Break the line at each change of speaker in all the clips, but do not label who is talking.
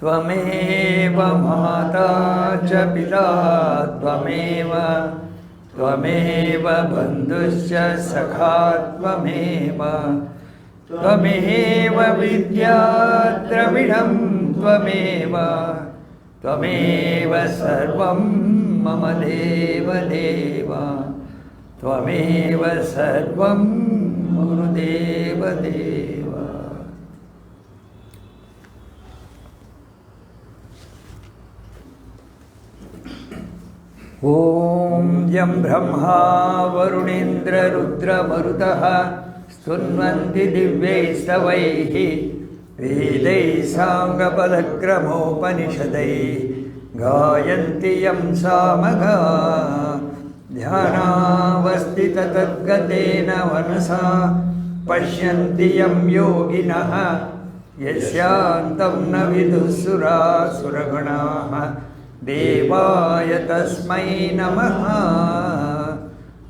त्वमेव माता च पिता त्वमेव त्वमेव बन्धुश्च सखा त्वमेव। त्वमेव विद्या त्वमेव त्वमेव सर्वं मम देवदेव। त्वमेव सर्वं ॐ यं ब्रह्मा वरुणेन्द्ररुद्रमरुतः स्तुन्वन्ति दिव्यैस्तवैः वेदैः साङ्गपदक्रमोपनिषदैः गायन्ति यं सामगा ध्यानावस्थिततद्गतेन मनसा पश्यन्ति यं योगिनः यस्यान्तं न विदुःसुरासुरगणाः देवाय దేవాయ తస్మై నమ.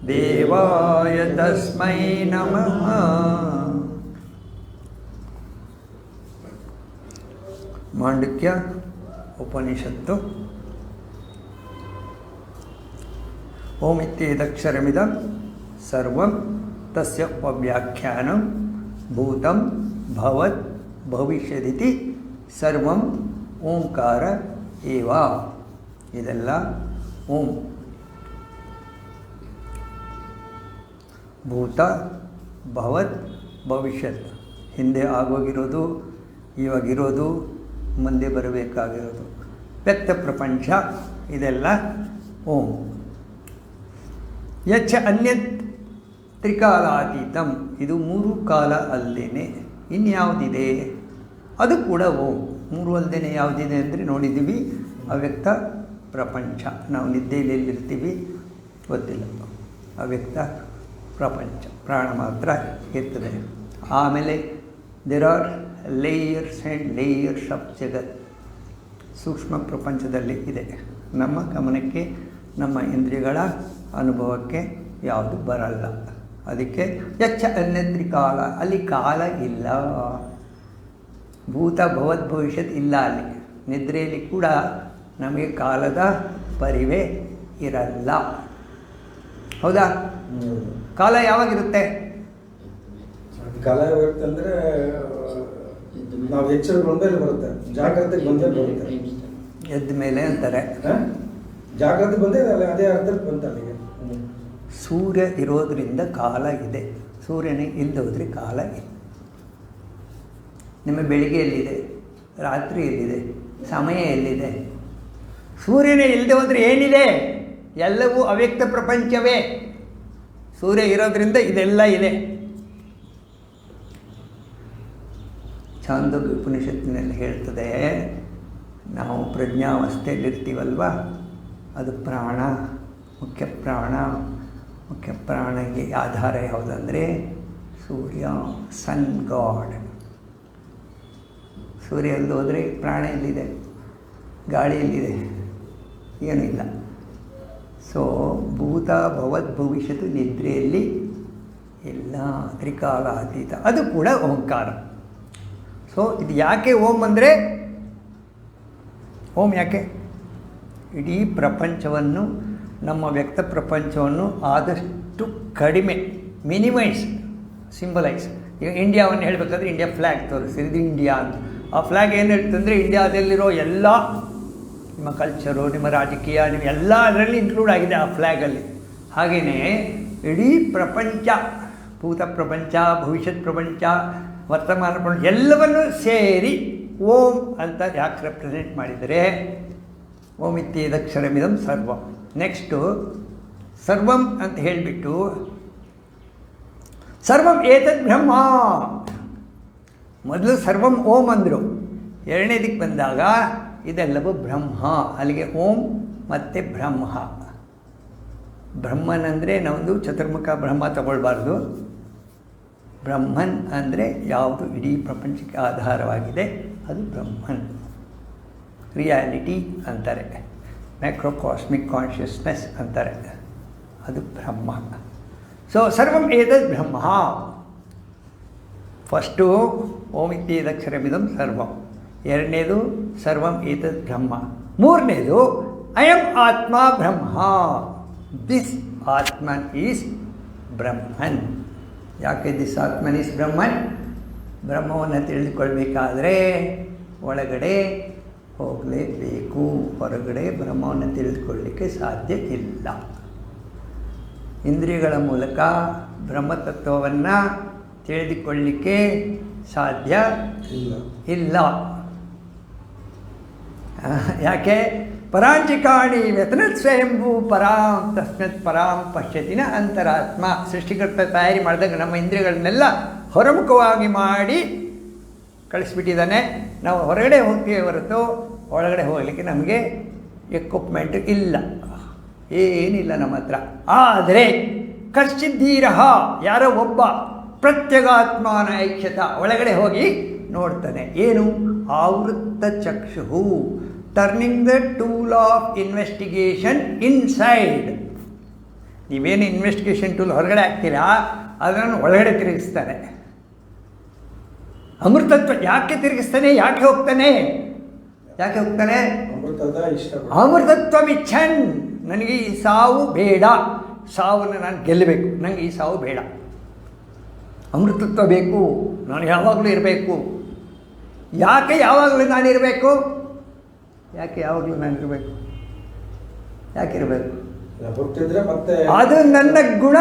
దేవాయ తస్మై నమ. మాండుక్య ఉపనిషత్తు. ఓమిత్యేదక్షరమిదం సర్వం తస్య ఉపవ్యాఖ్యానం భూతం భవత్ భవిష్యదితి సర్వం ఓంకార ఏవా. ಇದೆಲ್ಲ ಓಂ. ಭೂತ ಭವತ್ ಭವಿಷ್ಯತ್. ಹಿಂದೆ ಆಗೋಗಿರೋದು, ಇವಾಗಿರೋದು, ಮುಂದೆ ಬರಬೇಕಾಗಿರೋದು. ವ್ಯಕ್ತ ಪ್ರಪಂಚ, ಇದೆಲ್ಲ ಓಂ. ಯಚ್ಚ ಅನ್ಯತ್ ತ್ರಿಕಾಲಾತೀತಂ. ಇದು ಮೂರು ಕಾಲ ಅಲ್ಲೇನೆ, ಇನ್ಯಾವುದಿದೆ? ಅದು ಕೂಡ ಓಂ. ಮೂರು ಅಲ್ಲದೇನೆ ಯಾವುದಿದೆ ಅಂದರೆ ನೋಡಿದ್ದೀವಿ, ಅವ್ಯಕ್ತ ಪ್ರಪಂಚ. ನಾವು ನಿದ್ದೆಯಲ್ಲಿ ಎಲ್ಲಿರ್ತೀವಿ ಗೊತ್ತಿಲ್ಲ. ಅವ್ಯಕ್ತ ಪ್ರಪಂಚ, ಪ್ರಾಣ ಮಾತ್ರ ಇರ್ತದೆ. ಆಮೇಲೆ there are layers and layers of ಜಗತ್. ಸೂಕ್ಷ್ಮ ಪ್ರಪಂಚದಲ್ಲಿ ಇದೆ. ನಮ್ಮ ಗಮನಕ್ಕೆ, ನಮ್ಮ ಇಂದ್ರಿಯಗಳ ಅನುಭವಕ್ಕೆ ಯಾವುದು ಬರಲ್ಲ. ಅದಕ್ಕೆ ಯಚ್ಚ ಅನ್ನೆದ್ರಿ ಕಾಲ ಅಲ್ಲಿ ಕಾಲ ಇಲ್ಲ. ಭೂತ ಭವತ್ ಭವಿಷ್ಯತ್ ಇಲ್ಲ ಅಲ್ಲಿ. ನಿದ್ರೆಯಲ್ಲಿ ಕೂಡ ನಮಗೆ ಕಾಲದ ಪರಿವೇ ಇರಲ್ಲ. ಹೌದಾ? ಕಾಲ ಯಾವಾಗಿರುತ್ತೆ?
ಕಾಲ ಯಾವಾಗಿರುತ್ತೆ ನಾವು ಎಚ್ಚರ ಬಂದಲ್ಲಿ ಬರುತ್ತೆ. ಜಾಗ್ರತೆ ಬಂದೇ ಬರುತ್ತೆ.
ಎದ್ದ ಮೇಲೆ ಅಂತಾರೆ?
ಜಾಗ್ರತೆ ಬಂದೇ ಅದೇ ಅರ್ಥಕ್ಕೆ ಬಂತಲ್ಲಿ
ಸೂರ್ಯ ಇರೋದ್ರಿಂದ ಕಾಲ ಇದೆ. ಸೂರ್ಯನೇ ಇಲ್ಲದೆ ಹೋದರೆ ಕಾಲ ಇಲ್ಲ. ನಿಮ್ಮ ಬೆಳಿಗ್ಗೆ ಎಲ್ಲಿದೆ? ರಾತ್ರಿ ಎಲ್ಲಿದೆ? ಸಮಯ ಎಲ್ಲಿದೆ? ಸೂರ್ಯನೇ ಇಲ್ಲದೆ ಹೋದರೆ ಏನಿದೆ? ಎಲ್ಲವೂ ಅವ್ಯಕ್ತ ಪ್ರಪಂಚವೇ. ಸೂರ್ಯ ಇರೋದ್ರಿಂದ ಇದೆಲ್ಲ ಇದೆ. ಚಾಂದೋಗ್ಯ ಉಪನಿಷತ್ತಿನಲ್ಲಿ ಹೇಳ್ತದೆ, ನಾವು ಪ್ರಜ್ಞಾವಸ್ಥೆಯಲ್ಲಿರ್ತೀವಲ್ವ? ಅದು ಪ್ರಾಣ, ಮುಖ್ಯ ಪ್ರಾಣ. ಮುಖ್ಯ ಪ್ರಾಣಕ್ಕೆ ಆಧಾರ ಯಾವುದಂದರೆ ಸೂರ್ಯ, ಸನ್, ಗಾಡ್. ಸೂರ್ಯ ಎಲ್ಲಿ ಹೋದರೆ ಪ್ರಾಣ ಎಲ್ಲಿದೆ? ಗಾಳಿ ಎಲ್ಲಿದೆ? ಏನೂ ಇಲ್ಲ ಸೊ ಭೂತ ಭವತ್ ಭವಿಷ್ಯತ್ತು ನಿದ್ರೆಯಲ್ಲಿ ಎಲ್ಲ ತ್ರಿಕಾಲಾತೀತ ಅದು ಕೂಡ ಓಂಕಾರ. ಸೊ ಇದು ಯಾಕೆ ಓಂ ಅಂದರೆ? ಓಂ ಯಾಕೆ? ಇಡೀ ಪ್ರಪಂಚವನ್ನು, ನಮ್ಮ ವ್ಯಕ್ತ ಪ್ರಪಂಚವನ್ನು ಆದಷ್ಟು ಕಡಿಮೆ, ಮಿನಿಮೈಸ್, ಸಿಂಬಲೈಸ್. ಈಗ ಇಂಡಿಯಾವನ್ನು ಹೇಳಬೇಕಾದ್ರೆ ಇಂಡಿಯಾ ಫ್ಲ್ಯಾಗ್ ತೋರಿಸಿ ಇದು ಇಂಡಿಯಾ ಅಂತ. ಆ ಫ್ಲ್ಯಾಗ್ ಏನು ಹೇಳ್ತಂದರೆ, ಇಂಡಿಯಾದಲ್ಲಿರೋ ಎಲ್ಲ ನಿಮ್ಮ ಕಲ್ಚರು ನಿಮ್ಮ ರಾಜಕೀಯ ನಿಮ್ಮ ಎಲ್ಲ ಅದರಲ್ಲಿ ಇನ್ಕ್ಲೂಡ್ ಆಗಿದೆ ಆ ಫ್ಲ್ಯಾಗಲ್ಲಿ ಹಾಗೆಯೇ ಇಡೀ ಪ್ರಪಂಚ, ಭೂತ ಪ್ರಪಂಚ, ಭವಿಷ್ಯತ್ ಪ್ರಪಂಚ, ವರ್ತಮಾನ ಪ್ರಪಂಚ ಎಲ್ಲವನ್ನೂ ಸೇರಿ ಓಂ ಅಂತ ಯಾಕೆ ರೆಪ್ರೆಸೆಂಟ್ ಮಾಡಿದರೆ? ಓಂ ಇತ್ಯೇದಕ್ಷರಮಿದಂ ಸರ್ವಂ. ನೆಕ್ಸ್ಟು ಸರ್ವಂ ಅಂತ ಹೇಳಿಬಿಟ್ಟು ಸರ್ವಂ ಏತದ್ ಬ್ರಹ್ಮ. ಮೊದಲು ಸರ್ವಂ ಓಂ ಅಂದರು. ಎರಡನೇದಕ್ಕೆ ಬಂದಾಗ ಇದೆಲ್ಲವೂ ಬ್ರಹ್ಮ. ಅಲ್ಲಿಗೆ ಓಂ ಮತ್ತು ಬ್ರಹ್ಮ. ಬ್ರಹ್ಮನ್ ಅಂದರೆ ನಾವೊಂದು ಚತುರ್ಮುಖ ಬ್ರಹ್ಮ ತಗೊಳ್ಬಾರ್ದು. ಬ್ರಹ್ಮನ್ ಅಂದರೆ ಯಾವುದು? ಇಡೀ ಪ್ರಪಂಚಕ್ಕೆ ಆಧಾರವಾಗಿದೆ. ಅದು ಬ್ರಹ್ಮನ್. ರಿಯಾಲಿಟಿ ಅಂತಾರೆ. ಮ್ಯಾಕ್ರೋಕಾಸ್ಮಿಕ್ ಕಾನ್ಷಿಯಸ್ನೆಸ್ ಅಂತಾರೆ. ಅದು ಬ್ರಹ್ಮ. ಸೊ ಸರ್ವಂ ಏತದ್ ಬ್ರಹ್ಮ. ಫಸ್ಟು ಓಂ ಇತ್ಯೇದಕ್ಷರಮಿದಂ ಸರ್ವಂ. ಎರಡನೇದು ಸರ್ವಂ ಏತದ್ ಬ್ರಹ್ಮ. ಮೂರನೇದು ಅಯಂ ಆತ್ಮ ಬ್ರಹ್ಮ. ದಿಸ್ ಆತ್ಮನ್ ಈಸ್ ಬ್ರಹ್ಮನ್. ಯಾಕೆ ದಿಸ್ ಆತ್ಮನ್ ಈಸ್ ಬ್ರಹ್ಮನ್? ಬ್ರಹ್ಮವನ್ನು ತಿಳಿದುಕೊಳ್ಬೇಕಾದ್ರೆ ಒಳಗಡೆ ಹೋಗಲೇಬೇಕು. ಹೊರಗಡೆ ಬ್ರಹ್ಮವನ್ನು ತಿಳಿದುಕೊಳ್ಳಲಿಕ್ಕೆ ಸಾಧ್ಯ ಇಲ್ಲ ಇಂದ್ರಿಯಗಳ ಮೂಲಕ ಬ್ರಹ್ಮತತ್ವವನ್ನು ತಿಳಿದುಕೊಳ್ಳಲಿಕ್ಕೆ ಸಾಧ್ಯ
ಇಲ್ಲ.
ಯಾಕೆ? ಪರಾಂಚಿಕಾಣಿ ವ್ಯತನತ್ ಸ್ವಯಂಭೂ ಪರಾಂ ತಸ್ಮತ್ ಪರಾಂ ಪಶ್ಯತಿನ ಅಂತರಾತ್ಮ. ಸೃಷ್ಟಿಕರ್ತ ತಯಾರಿ ಮಾಡಿದಾಗ ನಮ್ಮ ಇಂದ್ರಿಯಗಳನ್ನೆಲ್ಲ ಹೊರಮುಖವಾಗಿ ಮಾಡಿ ಕಳಿಸ್ಬಿಟ್ಟಿದ್ದಾನೆ. ನಾವು ಹೊರಗಡೆ ಹೋಗ್ತೀವಿ ಹೊರತು ಒಳಗಡೆ ಹೋಗಲಿಕ್ಕೆ ನಮಗೆ ಎಕ್ವಿಪ್ಮೆಂಟ್ ಇಲ್ಲ. ಏನಿಲ್ಲ ನಮ್ಮ ಹತ್ರ. ಆದರೆ ಕಶ್ಚಿದ್ದೀರಹ, ಯಾರೋ ಒಬ್ಬ ಪ್ರತ್ಯಗಾತ್ಮಾನ ಐಕ್ಷತ ಒಳಗಡೆ ಹೋಗಿ ನೋಡ್ತಾನೆ ಏನು? ಆವೃತ್ತ ಚಕ್ಷು turning the tool of investigation inside ನೀವೇನು ಇನ್ವೆಸ್ಟಿಗೇಷನ್ ಟೂಲ್ ಹೊರಗಡೆ ಹಾಕ್ತೀರಾ? ಅದನ್ನು ಒಳಗಡೆ ತಿರುಗಿಸ್ತಾನೆ ಅಮೃತತ್ವ ಯಾಕೆ ತಿರುಗಿಸ್ತಾನೆ? ಯಾಕೆ ಹೋಗ್ತಾನೆ? ಯಾಕೆ ಹೋಗ್ತಾನೆ?
ಅಮೃತತ್ವ
ಮಿಚ್ಛನ್ ನನಗೆ ಈ ಸಾವು ಬೇಡ. ಸಾವನ್ನು ನಾನು ಗೆಲ್ಲಬೇಕು. ನನಗೆ ಈ ಸಾವು ಬೇಡ. ಅಮೃತತ್ವ ಬೇಕು. ನಾನು ಯಾವಾಗಲೂ ಇರಬೇಕು. ಯಾಕೆ ಯಾವಾಗಲೂ ನಾನಿರಬೇಕು? ಯಾಕೆ ಯಾವಾಗಲೂ ನಾನಿರಬೇಕು? ಯಾಕೆ ಇರಬೇಕು?
ಹುಟ್ಟಿದ್ರೆ ಮತ್ತೆ
ಅದು ನನ್ನ ಗುಣ.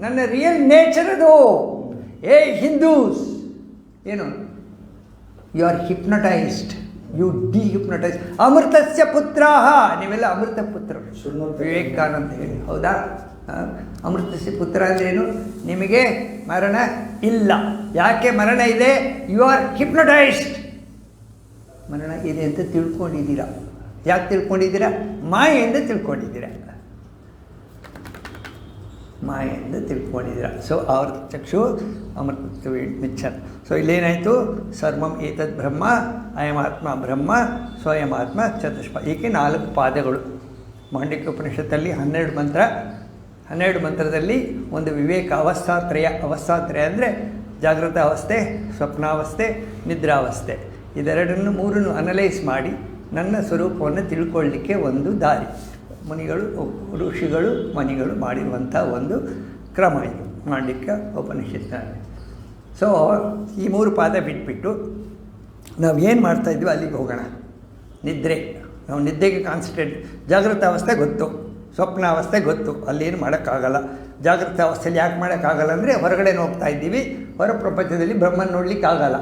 ನನ್ನ ರಿಯಲ್ ನೇಚರ್ ಅದು. ಏ ಹಿಂದೂಸ್. ಏನು? You are hypnotized you dehypnotize ಅಮೃತಸ್ಯ ಪುತ್ರಾಹ. ನೀವೆಲ್ಲ ಅಮೃತ ಪುತ್ರರು.
ಶೃಣ್ವಂತ.
ವಿವೇಕಾನಂದ ಹೇಳಿ. ಹೌದಾ? ಅಮೃತಸ್ಯ ಪುತ್ರ ಅಂದ್ರೇನು? ನಿಮಗೆ ಮರಣ ಇಲ್ಲ. ಯಾಕೆ ಮರಣ ಇದೆ? ಯು ಆರ್ ಹಿಪ್ನೊಟೈಸ್ಡ್ ಮರಣ ಇದೆ ಅಂತ ತಿಳ್ಕೊಂಡಿದ್ದೀರ? ಯಾಕೆ ತಿಳ್ಕೊಂಡಿದ್ದೀರಾ? ಮಾಯೆಯಿಂದ ತಿಳ್ಕೊಂಡಿದ್ದೀರಾ? ಮಾಯೆಯಿಂದ ತಿಳ್ಕೊಂಡಿದ್ದೀರ. ಸೊ ಅವ್ರ ಚಕ್ಷು ಅಮೃತ ಮಿಚ್ಚನ್ ಸೊ ಇಲ್ಲೇನಾಯಿತು? ಸರ್ವಂ ಏತದ್ ಬ್ರಹ್ಮ ಅಯಮಾತ್ಮ ಬ್ರಹ್ಮ ಸ್ವಯಮಾತ್ಮ ಚತುಷ್ಪ. ಈಕೆ ನಾಲ್ಕು ಪಾದಗಳು. ಮಾಂಡಿಕ ಉಪನಿಷತ್ತಲ್ಲಿ ಹನ್ನೆರಡು ಮಂತ್ರ. ಹನ್ನೆರಡು ಮಂತ್ರದಲ್ಲಿ ಒಂದು ವಿವೇಕ ಅವಸ್ಥಾತ್ರಯ. ಅವಸ್ಥಾತ್ರಯ ಅಂದರೆ ಜಾಗೃತ ಅವಸ್ಥೆ, ಸ್ವಪ್ನಾವಸ್ಥೆ, ನಿದ್ರಾವಸ್ಥೆ. ಇದೆರಡನ್ನು ಮೂರನ್ನು ಅನಲೈಸ್ ಮಾಡಿ ನನ್ನ ಸ್ವರೂಪವನ್ನು ತಿಳ್ಕೊಳ್ಳಿಕ್ಕೆ ಒಂದು ದಾರಿ. ಮುನಿಗಳು, ಋಷಿಗಳು, ಮನಿಗಳು ಮಾಡಿರುವಂಥ ಒಂದು ಕ್ರಮ ಇದು. ಮಾಡಲಿಕ್ಕೆ ಉಪನಿಷತ್ತಾರೆ ಸೊ ಈ ಮೂರು ಪಾದ ಬಿಟ್ಬಿಟ್ಟು ನಾವು ಏನು ಮಾಡ್ತಾಯಿದ್ವಿ ಅಲ್ಲಿಗೆ ಹೋಗೋಣ. ನಿದ್ರೆ. ನಾವು ನಿದ್ದೆಗೆ ಕಾನ್ಸಂಟ್ರೇಟ್ ಜಾಗೃತ ಅವಸ್ಥೆ ಗೊತ್ತು. ಸ್ವಪ್ನಾವಸ್ಥೆ ಗೊತ್ತು. ಅಲ್ಲೇನು ಮಾಡೋಕ್ಕಾಗಲ್ಲ. ಜಾಗೃತ ಅವಸ್ಥೆಯಲ್ಲಿ ಯಾಕೆ ಮಾಡೋಕ್ಕಾಗಲ್ಲ ಅಂದರೆ ಹೊರಗಡೆ ಹೋಗ್ತಾ ಇದ್ದೀವಿ. ಹೊರ ಪ್ರಪಂಚದಲ್ಲಿ ಬ್ರಹ್ಮನ್ ನೋಡ್ಲಿಕ್ಕೆ ಆಗಲ್ಲ.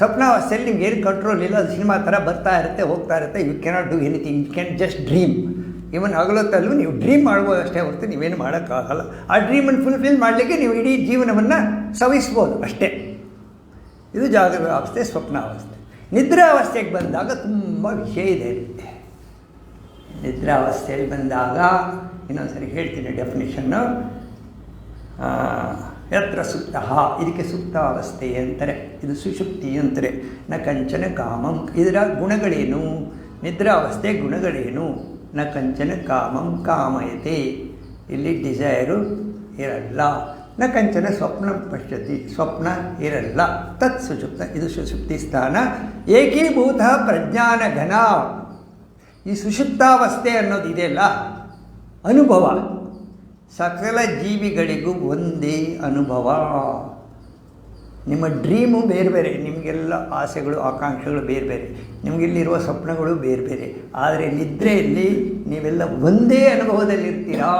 ಸ್ವಪ್ನಾವಸ್ಥೆಯಲ್ಲಿ ನಿಮ್ಗೆ ಏನು ಕಂಟ್ರೋಲ್ ಇಲ್ಲ, ಅದು ಸಿನಿಮಾ ಥರ ಬರ್ತಾ ಇರುತ್ತೆ, ಹೋಗ್ತಾ ಇರುತ್ತೆ. You cannot do anything you can just dream even ಹಗಲೊತ್ತಲ್ಲೂ ನೀವು ಡ್ರೀಮ್ ಮಾಡ್ಬೋದು ಅಷ್ಟೇ ಹೊರತು ನೀವೇನು ಮಾಡೋಕ್ಕಾಗಲ್ಲ. ಆ ಡ್ರೀಮನ್ನು ಫುಲ್ಫಿಲ್ ಮಾಡಲಿಕ್ಕೆ ನೀವು ಇಡೀ ಜೀವನವನ್ನು ಸವಿಸ್ಬೋದು ಅಷ್ಟೇ. ಇದು ಜಾಗೃತ ಅವಸ್ಥೆ, ಸ್ವಪ್ನಾವಸ್ಥೆ. ನಿದ್ರಾವಸ್ಥೆಗೆ ಬಂದಾಗ ತುಂಬ ವಿಷಯ ಇದೆ ಇರುತ್ತೆ ನಿದ್ರಾವಸ್ಥೆಯಲ್ಲಿ ಬಂದಾಗ ಇನ್ನೊಂದು ಸರಿ ಹೇಳ್ತೀನಿ ಡೆಫಿನೇಷನ್ನು ಯತ್ರ ಸುಪ್ತ, ಇದಕ್ಕೆ ಸುಪ್ತ ಅವಸ್ಥೆ ಅಂತಾರೆ ಇದು ಸುಷುಪ್ತಿ ಅಂತಾರೆ ನ ಕಂಚನ ಕಾಮಂ, ಇದರ ಗುಣಗಳೇನು? ನಿದ್ರಾವಸ್ಥೆ ಗುಣಗಳೇನು? ನ ಕಂಚನ ಕಾಮಂ ಕಾಮಯತೆ. ಇಲ್ಲಿ ಡಿಸೈರು ಇರಲ್ಲ. ನ ಕಂಚನ ಸ್ವಪ್ನ ಪಶ್ಯತಿ, ಸ್ವಪ್ನ ಇರಲ್ಲ. ತತ್ ಸುಷುಪ್ತ ಇದು ಸುಷುಪ್ತಿ ಸ್ಥಾನ. ಏಕೀಭೂತ ಪ್ರಜ್ಞಾನ ಘನ. ಈ ಸುಷುಪ್ತಾವಸ್ಥೆ ಅನ್ನೋದು ಇದೆಯಲ್ಲ? ಅನುಭವ. ಸಕಲ ಜೀವಿಗಳಿಗೂ ಒಂದೇ ಅನುಭವ. ನಿಮ್ಮ ಡ್ರೀಮು ಬೇರೆ ಬೇರೆ, ನಿಮಗೆಲ್ಲ ಆಸೆಗಳು, ಆಕಾಂಕ್ಷೆಗಳು ಬೇರೆ ಬೇರೆ, ನಿಮಗಿಲ್ಲಿರುವ ಸ್ವಪ್ನಗಳು ಬೇರೆ ಬೇರೆ. ಆದರೆ ನಿದ್ರೆಯಲ್ಲಿ ನೀವೆಲ್ಲ ಒಂದೇ ಅನುಭವದಲ್ಲಿರ್ತೀರಾ?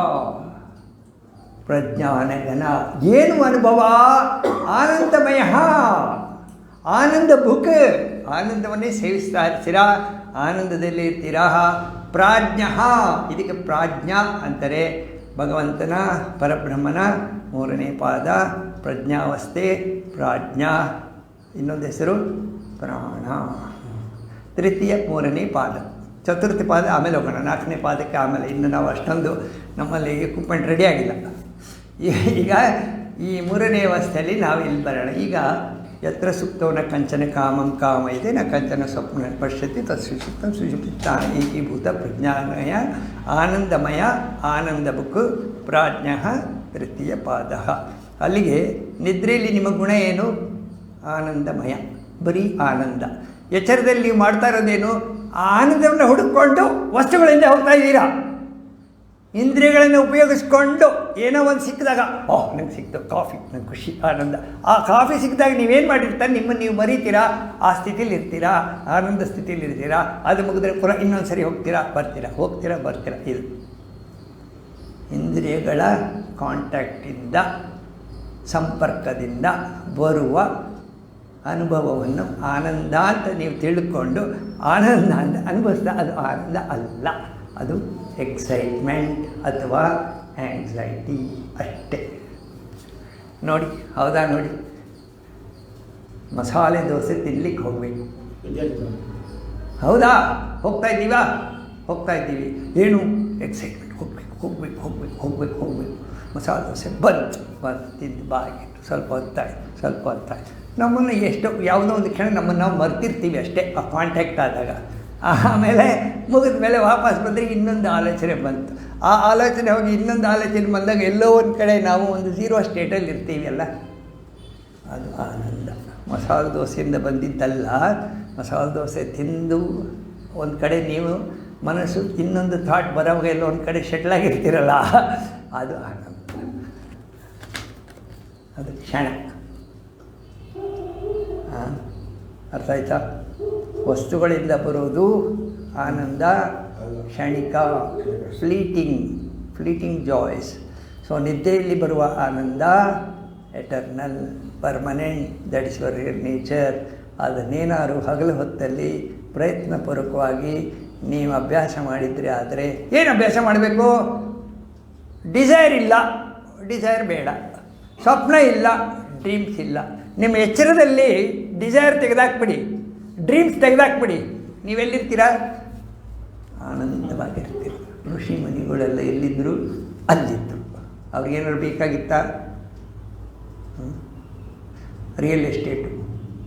ಪ್ರಜ್ಞಾನಗನ, ಏನು ಅನುಭವ? ಆನಂದಮಯ, ಆನಂದ ಬುಕ್. ಆನಂದವನ್ನೇ ಸೇವಿಸ್ತಾ ಇರ್ತೀರಾ? ಆನಂದದಲ್ಲಿ ಇರ್ತೀರಾ ಪ್ರಾಜ್ಞ, ಇದಕ್ಕೆ ಪ್ರಾಜ್ಞ ಅಂತಾರೆ. ಭಗವಂತನ ಪರಬ್ರಹ್ಮನ ಮೂರನೇ ಪಾದ ಪ್ರಜ್ಞಾವಸ್ಥೆ ಪ್ರಾಜ್ಞಾ. ಇನ್ನೊಂದು ಹೆಸರು ಪ್ರಾಣ. ತೃತೀಯ, ಮೂರನೇ ಪಾದ. ಚತುರ್ಥಿ ಪಾದ ಆಮೇಲೆ ಹೋಗೋಣ. ನಾಲ್ಕನೇ ಪಾದಕ್ಕೆ ಆಮೇಲೆ ಇನ್ನು ನಾವು ಅಷ್ಟೊಂದು ನಮ್ಮಲ್ಲಿ ಎಕ್ವಿಪ್ಮೆಂಟ್ ರೆಡಿ ಆಗಿಲ್ಲ. ಈಗ ಈ ಮೂರನೇ ಅವಸ್ಥೆಯಲ್ಲಿ ನಾವು ಇಲ್ಲಿ ಬರೋಣ. ಈಗ ಯತ್ರ ಸುಪ್ತವನ ಕಂಚನ ಕಾಮಂ ಕಾಮ ಇದೆ ನ ಕಂಚನ ಸ್ವಪ್ನ ಪಶ್ಯತಿ ತತ್ ಸುಷುಪ್ತ ಸುಷುಪ್ತಾನ ಏಕೀಭೂತ ಪ್ರಜ್ಞಾನಯ ಆನಂದಮಯ ಆನಂದ ಬುಕ್ ಪ್ರಾಜ್ಞ ತೃತೀಯ ಪಾದ ಅಲ್ಲಿಗೆ ನಿದ್ರೆಯಲ್ಲಿ ನಿಮ್ಮ ಗುಣ ಏನು? ಆನಂದಮಯ, ಬರೀ ಆನಂದ. ಎಚ್ಚರದಲ್ಲಿ ನೀವು ಮಾಡ್ತಾ ಇರೋದೇನು? ಆನಂದವನ್ನು ಹುಡುಕೊಂಡು ವಸ್ತುಗಳಿಂದ ಹೋಗ್ತಾ ಇದ್ದೀರಾ? ಇಂದ್ರಿಯಗಳನ್ನು ಉಪಯೋಗಿಸ್ಕೊಂಡು ಏನೋ ಒಂದು ಸಿಕ್ಕಿದಾಗ ಓಹ್ ನಂಗೆ ಸಿಕ್ತು, ಕಾಫಿ, ನಂಗೆ ಖುಷಿ, ಆನಂದ. ಆ ಕಾಫಿ ಸಿಕ್ಕಿದಾಗ ನೀವೇನು ಮಾಡಿರ್ತಾರೆ? ನಿಮ್ಮನ್ನು ನೀವು ಮರಿತೀರಾ? ಆ ಸ್ಥಿತಿಲಿ ಇರ್ತೀರಾ? ಆನಂದ ಸ್ಥಿತಿಲಿ ಇರ್ತೀರಾ? ಅದು ಮುಗಿದ್ರೆ ಪುನಃ ಇನ್ನೊಂದು ಸರಿ ಹೋಗ್ತೀರಾ? ಬರ್ತೀರಾ? ಹೋಗ್ತೀರಾ? ಬರ್ತೀರಾ? ಇದು ಇಂದ್ರಿಯಗಳ ಕಾಂಟ್ಯಾಕ್ಟಿಂದ, ಸಂಪರ್ಕದಿಂದ ಬರುವ ಅನುಭವವನ್ನು ಆನಂದ ಅಂತ ನೀವು ತಿಳ್ಕೊಂಡು, ಆನಂದ ಅಂತ ಅನುಭವಿಸ್ತಾ ಅದು ಆನಂದ ಅಲ್ಲ. ಅದು ಎಕ್ಸೈಟ್ಮೆಂಟ್ ಅಥವಾ ಆ್ಯಂಗ್ಸೈಟಿ ಅಷ್ಟೇ. ನೋಡಿ, ಹೌದಾ ನೋಡಿ? ಮಸಾಲೆ ದೋಸೆ ತಿನ್ಲಿಕ್ಕೆ ಹೋಗಬೇಕು. ಹೌದಾ? ಹೋಗ್ತಾ ಇದ್ದೀವಾ? ಹೋಗ್ತಾ ಇದ್ದೀವಿ. ಏನು? ಎಕ್ಸೈಟ್ಮೆಂಟ್ ಹೋಗ್ಬೇಕು ಹೋಗ್ಬೇಕು ಹೋಗ್ಬೇಕು ಹೋಗ್ಬೇಕು ಹೋಗ್ಬೇಕು. ಮಸಾಲೆ ದೋಸೆ ಬಂತು. ಬಂತು, ತಿಂದು ಸ್ವಲ್ಪ ಹೊತ್ತಾಯ್ತು ಸ್ವಲ್ಪ ಹೊತ್ತಾಯ್ತು. ನಮ್ಮನ್ನು ಎಷ್ಟೋ, ಯಾವುದೋ ಒಂದು ಕ್ಷಣ ನಮ್ಮನ್ನು ನಾವು ಮರ್ತಿರ್ತೀವಿ ಅಷ್ಟೇ ಆ ಕಾಂಟ್ಯಾಕ್ಟ್ ಆದಾಗ. ಆಮೇಲೆ ಮುಗಿದ ಮೇಲೆ ವಾಪಸ್ ಬಂದರೆ ಇನ್ನೊಂದು ಆಲೋಚನೆ ಬಂತು. ಆ ಆಲೋಚನೆ ಹೋಗಿ ಇನ್ನೊಂದು ಆಲೋಚನೆ ಬಂದಾಗ ಎಲ್ಲೋ ಒಂದು ಕಡೆ ನಾವು ಒಂದು ಝೀರೋ ಸ್ಟೇಟಲ್ಲಿ ಇರ್ತೀವಿ ಅಲ್ಲ? ಅದು ಆನಂದ. ಮಸಾಲೆ ದೋಸೆಯಿಂದ ಬಂದಿದ್ದಲ್ಲ, ಮಸಾಲೆ ದೋಸೆ ತಿಂದು ಒಂದು ಕಡೆ ನೀವು ಮನಸ್ಸು ಇನ್ನೊಂದು ಥಾಟ್ ಬರೋವಾಗ ಎಲ್ಲ ಒಂದು ಕಡೆ ಶೆಟ್ಲಾಗಿರ್ತೀರಲ್ಲ ಅದು ಆನಂದ. ಅದು ಕ್ಷಣ. ಅರ್ಥ ಆಯ್ತಾ? ವಸ್ತುಗಳಿಂದ ಬರುವುದು ಆನಂದ, ಕ್ಷಣಿಕ ಫ್ಲೀಟಿಂಗ್ ಫ್ಲೀಟಿಂಗ್ ಜಾಯ್ಸ್ ಸೊ ನಿದ್ದೆಯಲ್ಲಿ ಬರುವ ಆನಂದ eternal permanent that is your nature ಅದನ್ನೇನಾದ್ರು ಹಗಲು ಹೊತ್ತಲ್ಲಿ ಪ್ರಯತ್ನಪೂರ್ವಕವಾಗಿ ನೀವು ಅಭ್ಯಾಸ ಮಾಡಿದರೆ ಆದರೆ ಏನು ಅಭ್ಯಾಸ ಮಾಡಬೇಕು? ಡಿಸೈರ್ ಇಲ್ಲ. ಡಿಸೈರ್ ಬೇಡ. ಸ್ವಪ್ನ ಇಲ್ಲ. ಡ್ರೀಮ್ಸ್ ಇಲ್ಲ. ನಿಮ್ಮ ಎಚ್ಚರದಲ್ಲಿ ಡಿಸೈರ್ ತೆಗೆದಾಕ್ಬಿಡಿ. ಡ್ರೀಮ್ಸ್ ತೆಗೆದಾಕ್ಬಿಡಿ. ನೀವೆಲ್ಲಿರ್ತೀರಾ? ಆನಂದವಾಗಿರ್ತೀರ. ಋಷಿ ಮುನಿಗಳೆಲ್ಲ ಎಲ್ಲಿದ್ದರು ಅಲ್ಲಿದ್ದರು. ಅವ್ರಿಗೇನಾದ್ರು ಬೇಕಾಗಿತ್ತಾ? ರಿಯಲ್ ಎಸ್ಟೇಟು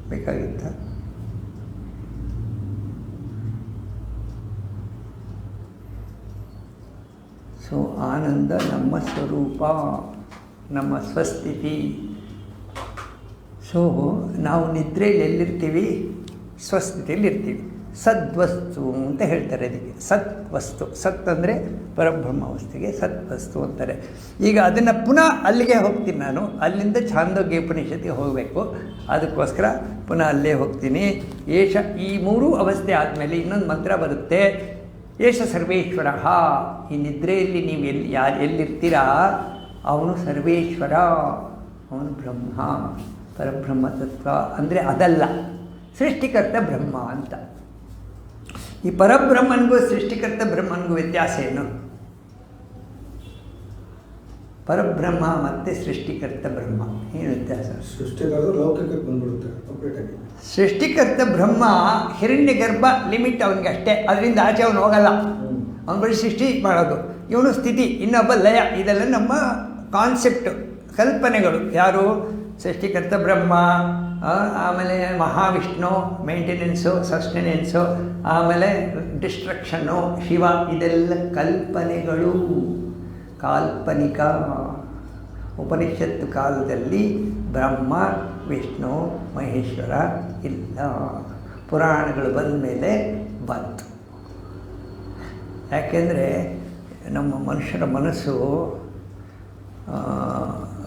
ಬೇಕಾಗಿತ್ತಾ? ಸೊ ಆನಂದ ನಮ್ಮ ಸ್ವರೂಪ, ನಮ್ಮ ಸ್ವಸ್ಥಿತಿ. ಸೊ ನಾವು ನಿದ್ರೆಯಲ್ಲಿ ಎಲ್ಲಿರ್ತೀವಿ ಸ್ವಸ್ಥಿತಿಯಲ್ಲಿ ಇರ್ತೀವಿ ಸದ್ವಸ್ತು ಅಂತ ಹೇಳ್ತಾರೆ ಅದಕ್ಕೆ ಸತ್ ವಸ್ತು ಸತ್ ಅಂದರೆ ಪರಬ್ರಹ್ಮ ವಸ್ತುಗೆ ಸತ್ವಸ್ತು ಅಂತಾರೆ. ಈಗ ಅದನ್ನು ಪುನಃ ಅಲ್ಲಿಗೆ ಹೋಗ್ತೀನಿ ನಾನು. ಅಲ್ಲಿಂದ ಛಾಂದೋಗ್ಯ ಉಪನಿಷತ್ತಿಗೆ ಹೋಗಬೇಕು. ಅದಕ್ಕೋಸ್ಕರ ಪುನಃ ಅಲ್ಲೇ ಹೋಗ್ತೀನಿ. ಏಷ ಈ ಮೂರೂ ಅವಸ್ಥೆ ಆದಮೇಲೆ ಇನ್ನೊಂದು ಮಂತ್ರ ಬರುತ್ತೆ. ಏಷ ಸರ್ವೇಶ್ವರ. ಈ ನಿದ್ರೆಯಲ್ಲಿ ನೀವು ಎಲ್ಲಿ ಯಾರು ಎಲ್ಲಿರ್ತೀರಾ? ಅವನು ಸರ್ವೇಶ್ವರ. ಅವನು ಬ್ರಹ್ಮ. ಪರಬ್ರಹ್ಮ ತತ್ವ. ಅಂದರೆ ಅದಲ್ಲ. ಸೃಷ್ಟಿಕರ್ತ ಬ್ರಹ್ಮ ಅಂತ. ಈ ಪರಬ್ರಹ್ಮನಿಗೂ ಸೃಷ್ಟಿಕರ್ತ ಬ್ರಹ್ಮನಿಗೂ ವ್ಯತ್ಯಾಸ ಏನು? ಪರಬ್ರಹ್ಮ ಮತ್ತು ಸೃಷ್ಟಿಕರ್ತ ಬ್ರಹ್ಮ. ಏನು ವ್ಯತ್ಯಾಸ?
ಸೃಷ್ಟಿಕರ್ತ ಲೌಕಿಕಕ್ಕೆ ಬಂದ್ಬಿಡುತ್ತೆ
ಸೃಷ್ಟಿಕರ್ತ ಬ್ರಹ್ಮ ಹಿರಣ್ಯ ಗರ್ಭ ಲಿಮಿಟ್ ಅವನಿಗೆ ಅಷ್ಟೇ. ಅದರಿಂದ ಆಚೆ ಅವನು ಹೋಗಲ್ಲ. ಅವನ ಬಳಿ ಸೃಷ್ಟಿ ಮಾಡೋದು. ಇವನು ಸ್ಥಿತಿ ಇನ್ನೊಬ್ಬ ಲಯ. ಇದೆಲ್ಲ ನಮ್ಮ ಕಾನ್ಸೆಪ್ಟ್ ಕಲ್ಪನೆಗಳು. ಯಾರು? ಸೃಷ್ಟಿಕರ್ತ ಬ್ರಹ್ಮ. ಆಮೇಲೆ ಮಹಾವಿಷ್ಣು ಮೇಂಟೆನೆನ್ಸು ಸಸ್ಟೆನೆನ್ಸು ಆಮೇಲೆ ಡಿಸ್ಟ್ರಕ್ಷನ್ನು ಶಿವ, ಇದೆಲ್ಲ ಕಲ್ಪನೆಗಳು. ಕಾಲ್ಪನಿಕ, ಉಪನಿಷತ್ತು ಕಾಲದಲ್ಲಿ ಬ್ರಹ್ಮ, ವಿಷ್ಣು, ಮಹೇಶ್ವರ ಇಲ್ಲ. ಪುರಾಣಗಳು ಬಂದ ಮೇಲೆ ಬಂತು. ಯಾಕೆಂದರೆ ನಮ್ಮ ಮನುಷ್ಯರ ಮನಸ್ಸು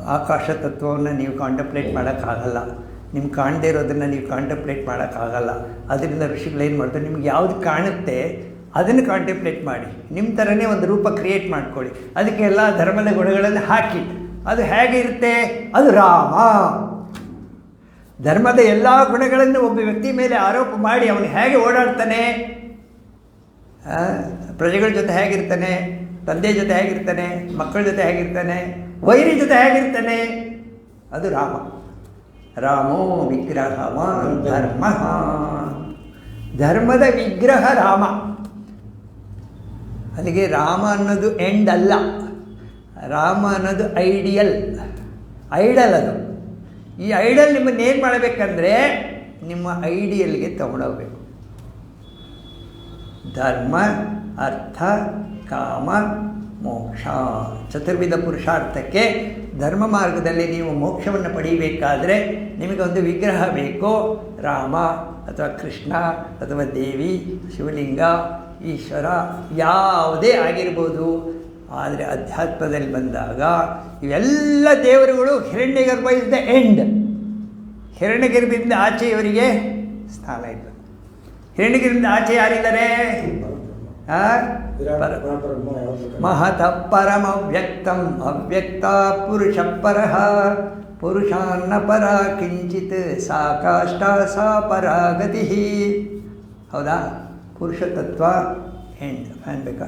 ಆಕಾಶ ತತ್ವವನ್ನು ನೀವು ಕಾಂಟಂಪ್ಲೇಟ್ ಮಾಡೋಕ್ಕಾಗಲ್ಲ. ನಿಮ್ಗೆ ಕಾಣದೇ ಇರೋದನ್ನು ನೀವು ಕಾಂಟಂಪ್ಲೇಟ್ ಮಾಡೋಕ್ಕಾಗಲ್ಲ ಅದರಿಂದ ಋಷಿಗಳು ಏನು ಮಾಡ್ತಾರೆ, ನಿಮ್ಗೆ ಯಾವುದು ಕಾಣುತ್ತೆ ಅದನ್ನು ಕಾಂಟೆಂಪ್ಲೇಟ್ ಮಾಡಿ. ನಿಮ್ಮ ಥರನೇ ಒಂದು ರೂಪ ಕ್ರಿಯೇಟ್ ಮಾಡ್ಕೊಳ್ಳಿ. ಅದಕ್ಕೆ ಎಲ್ಲ ಧರ್ಮದ ಗುಣಗಳನ್ನು ಹಾಕಿ. ಅದು ಹೇಗಿರುತ್ತೆ ಅದು ರಾಮ. ಧರ್ಮದ ಎಲ್ಲ ಗುಣಗಳನ್ನು ಒಬ್ಬ ವ್ಯಕ್ತಿ ಮೇಲೆ ಆರೋಪ ಮಾಡಿ ಅವನು ಹೇಗೆ ಓಡಾಡ್ತಾನೆ? ಪ್ರಜೆಗಳ ಜೊತೆ ಹೇಗಿರ್ತಾನೆ? ತಂದೆ ಜೊತೆ ಹೇಗಿರ್ತಾನೆ? ಮಕ್ಕಳ ಜೊತೆ ಹೇಗಿರ್ತಾನೆ? ವೈರಿ ಜೊತೆ ಹೇಗಿರ್ತಾನೆ? ಅದು ರಾಮ. ರಾಮೋ ವಿಗ್ರಹವಾನ್ ಧರ್ಮ. ಧರ್ಮದ ವಿಗ್ರಹ ರಾಮ. ಅಲ್ಲಿಗೆ ರಾಮ ಅನ್ನೋದು ಎಂಡ್ ಅಲ್ಲ. ರಾಮ ಅನ್ನೋದು ಐಡಿಯಲ್ ಐಡಲ್ ಅದು. ಈ ಐಡಲ್ ನಿಮ್ಮನ್ನು ಏನು ಮಾಡಬೇಕಂದ್ರೆ ನಿಮ್ಮ ಐಡಿಯಲ್ಗೆ ತಗೊಂಡೋಗ್ಬೇಕು. ಧರ್ಮ, ಅರ್ಥ, ಕಾಮ, ಮೋಕ್ಷ. ಚತುರ್ವಿಧ ಪುರುಷಾರ್ಥಕ್ಕೆ ಧರ್ಮ ಮಾರ್ಗದಲ್ಲಿ ನೀವು ಮೋಕ್ಷವನ್ನು ಪಡೀಬೇಕಾದ್ರೆ ನಿಮಗೊಂದು ವಿಗ್ರಹ ಬೇಕೋ. ರಾಮ ಅಥವಾ ಕೃಷ್ಣ ಅಥವಾ ದೇವಿ, ಶಿವಲಿಂಗ, ಈಶ್ವರ ಯಾವುದೇ ಆಗಿರ್ಬೋದು. ಆದರೆ ಅಧ್ಯಾತ್ಮದಲ್ಲಿ ಬಂದಾಗ ಇವೆಲ್ಲ ದೇವರುಗಳು ಹಿರಣ್ಯಗರ್ಭ ಇಸ್ ಎಂಡ್ ಹಿರಣ್ಯಗರ್ಭದಿಂದ ಆಚೆಯವರಿಗೆ ಸ್ಥಾನ ಇಲ್ಲ. ಹಿರಣ್ಯಗರ್ಭದಿಂದ ಆಚೆ ಯಾರಿದ್ದಾರೆ? ಆ?
ವಿರಾಟ್
ಪರ-
ಪರಬ್ರಹ್ಮ ಯಾವ್ದು ಬೇಕಾದ್ರೂ.
ಮಹತಃ ಪರಮವ್ಯಕ್ತಂ ಅವ್ಯಕ್ತ ಪುರುಷ ಪರಃ ಪುರುಷಾನ್ನ ಪರ ಕಿಂಚಿತ್ ಸಾ ಕಾಷ್ಟ ಸಾ ಪರಾಗತಿ ಹೌದಾ? ಪುರುಷ ತತ್ವ ಎಂಡ್ ಫ್ಯಾನ್ ಬೇಕಾ?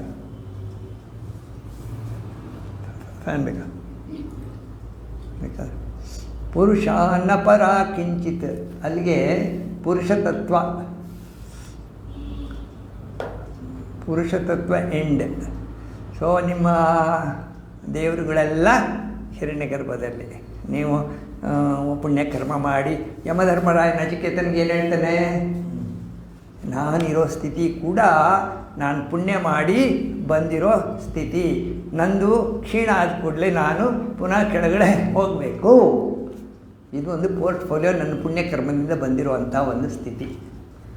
ಫ್ಯಾನ್ ಬೇಕಾ? ಬೇಕಾ? ಪುರುಷಾನ್ನ ಪರ ಕಿಂಚಿತ್. ಅಲ್ಲಿಗೆ ಪುರುಷ ಪುರುಷ ತತ್ವ ಎಂಡ್ ಸೊ ನಿಮ್ಮ ದೇವರುಗಳೆಲ್ಲ ಹಿರಣ್ಯಗರ್ಭದಲ್ಲಿ. ನೀವು ಪುಣ್ಯಕರ್ಮ ಮಾಡಿ, ಯಮಧರ್ಮರಾಯ ನಚಿಕೇತನಿಗೆ ಏನು ಹೇಳ್ತಾನೆ? ನಾನಿರೋ ಸ್ಥಿತಿ ಕೂಡ ನಾನು ಪುಣ್ಯ ಮಾಡಿ ಬಂದಿರೋ ಸ್ಥಿತಿ. ನಂದು ಕ್ಷೀಣ ಆದ ಕೂಡಲೇ ನಾನು ಪುನಃ ಕೆಳಗಡೆ ಹೋಗಬೇಕು. ಇದು ಒಂದು ಪೋರ್ಟ್ಫೋಲಿಯೋ ನನ್ನ ಪುಣ್ಯಕರ್ಮದಿಂದ ಬಂದಿರುವಂಥ ಒಂದು ಸ್ಥಿತಿ.